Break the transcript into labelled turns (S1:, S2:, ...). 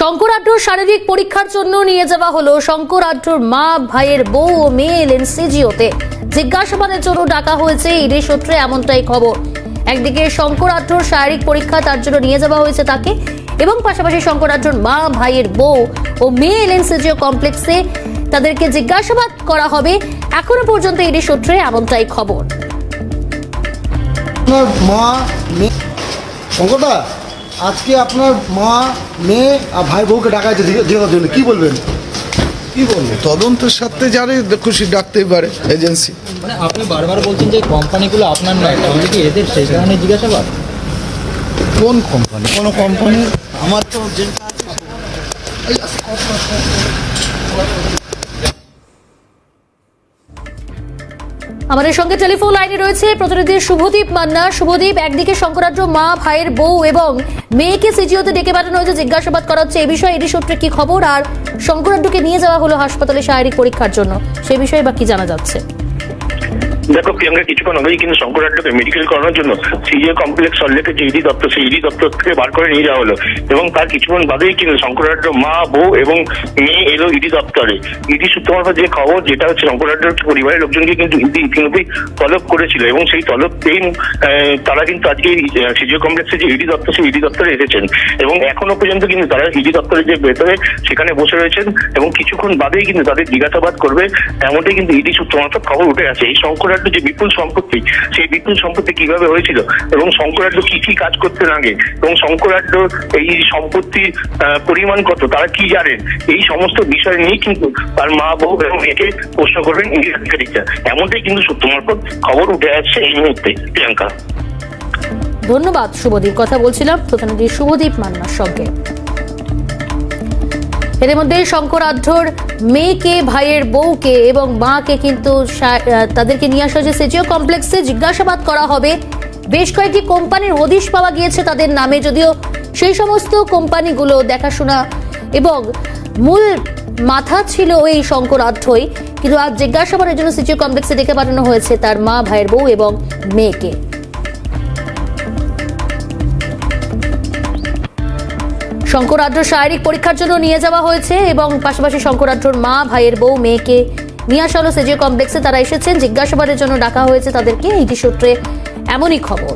S1: শঙ্করাঢ্যর শারীরিক পরীক্ষার জন্য নিয়ে যাওয়া হলো শঙ্করাঢ্যর মা, ভাইয়ের বউ ও মেয়ে এলেন সিজিওতে। জিজ্ঞাসাবাদের জন্য ডাকা হয়েছে, ইডি সূত্রে এমনটাই খবর। একদিকে শঙ্করাঢ্যর শারীরিক পরীক্ষা তার জন্য নিয়ে যাওয়া হয়েছে তাকে, এবং পাশাপাশি শঙ্করাঢ্যর মা, ভাইয়ের বউ ও মেয়ে এলেন সিজিও কমপ্লেক্সে। তাদেরকে জিজ্ঞাসাবাদ করা হবে, এখনও পর্যন্ত ইডি সূত্রে এমনটাই খবর।
S2: মা, শঙ্করদা? আজকে আপনার মা মেয়ে আর ভাই বউকে ডাকা হয়েছে জিজ্ঞাসার জন্য। কি বলবেন? কি বলবেন
S3: তদন্তের সাথে যারে খুশি ডাকতেই পারে এজেন্সি।
S4: মানে আপনি বারবার বলছেন যে কোম্পানিগুলো আপনার নয় তাহলে কি এদের সেই কারণে জিজ্ঞাসাবাদ?
S3: কোন কোম্পানি?
S2: কোনো কোম্পানি? আমার তো
S1: আমাদের সঙ্গে টেলিফোন লাইনে রয়েছে প্রতিনিধি শুভদীপ মান্না। শুভদীপ, একদিকে শঙ্করাজ্য মা, ভাইয়ের বউ এবং মেয়েকে সিজিওতে ডেকে পাঠানো হয়েছে, জিজ্ঞাসাবাদ করা হচ্ছে। এ বিষয়ে এটি সূত্রে কি খবর? আর শঙ্করাজ্যকে নিয়ে যাওয়া হলো হাসপাতালে শারীরিক পরীক্ষার জন্য। সে বিষয়ে বা কি জানা যাচ্ছে?
S5: দেখো প্রিয়াঙ্কা, কিছুক্ষণ আগেই কিন্তু শঙ্করাড্ডকে মেডিকেল করানোর জন্য সিজিও কমপ্লেক্স সল্লেকে যে ইডি দপ্তর, সেই ইডি দপ্তর থেকে বার করে নিয়ে যাওয়া হলো। এবং তার কিছুক্ষণ বাদেই কিন্তু শঙ্করাড্ড মা, বউ এবং মেয়ে এলো ইডি দপ্তরে। ইডি সূত্র মারফত যে খবর যেটা হচ্ছে শঙ্করাড্ডর পরিবারের লোকজনকে কিন্তু ইডি ইতিমধ্যেই তলব করেছিল এবং সেই তলব পেয়ে তারা কিন্তু আজকে সিজিও কমপ্লেক্সে যে ইডি দপ্তর, সেই ইডি দপ্তরে এসেছেন। এবং এখনও পর্যন্ত কিন্তু তারা ইডি দপ্তরের যে ভেতরে, সেখানে বসে রয়েছেন এবং কিছুক্ষণ বাদেই কিন্তু তাদের জিজ্ঞাসাবাদ করবে। এমনটাই কিন্তু ইডি সূত্র মারফত খবর উঠে আছে এই শঙ্করাড্ড যে বিপুল সম্পত্তি, সেই বিপুল সম্পত্তি কীভাবে হয়েছিল? এবং শঙ্করাড্ড কি কি কাজ করতে লাগে এবং শঙ্করাড্ড এই সম্পত্তির পরিমাণ কত? তারা কি জানেন? এই সমস্ত বিষয় নিয়ে কিন্তু তার মা বউ এবং মেয়েকে প্রশ্ন করবেন ইডি আধিকারিকরা। এমনটাই কিন্তু সূত্র মারফত খবর উঠে আসছে এই মুহূর্তে, প্রিয়াঙ্কা।
S1: ধন্যবাদ, শুভদীপ। কথা বলছিলাম প্রতিনিধি শুভদীপ মান্নার সঙ্গে। এর মধ্যে শঙ্কর শঙ্করাঢ্যর মেয়েকে, ভাইয়ের বউকে এবং মাকে কিন্তু তাদেরকে নিয়ে আসা হয়েছে। সেজিও কমপ্লেক্সে জিজ্ঞাসাবাদ করা হবে। বেশ কয়েকটি কোম্পানির হদিশ পাওয়া গিয়েছে তাদের নামে, যদিও সেই সমস্ত কোম্পানিগুলো দেখাশোনা এবং মূল মাথা ছিল ওই শঙ্কর শঙ্করাঢ্যই কিন্তু আজ জিজ্ঞাসাবাদের জন্য সিজিও কমপ্লেক্সে ডেকে পাঠানো হয়েছে তার মা, ভাইয়ের বউ এবং মেয়েকে। শঙ্করাঢ্য শারীরিক পরীক্ষার জন্য নিয়ে যাওয়া হয়েছে এবং পাশাপাশি শঙ্করাঢ্যর মা, ভাইয়ের বউ, মেয়েকে নিয়ে আসা হলো সেজিও কমপ্লেক্সে। তারা এসেছেন, জিজ্ঞাসাবাদের জন্য ডাকা হয়েছে তাদেরকে। একটি সূত্রে এমনই খবর।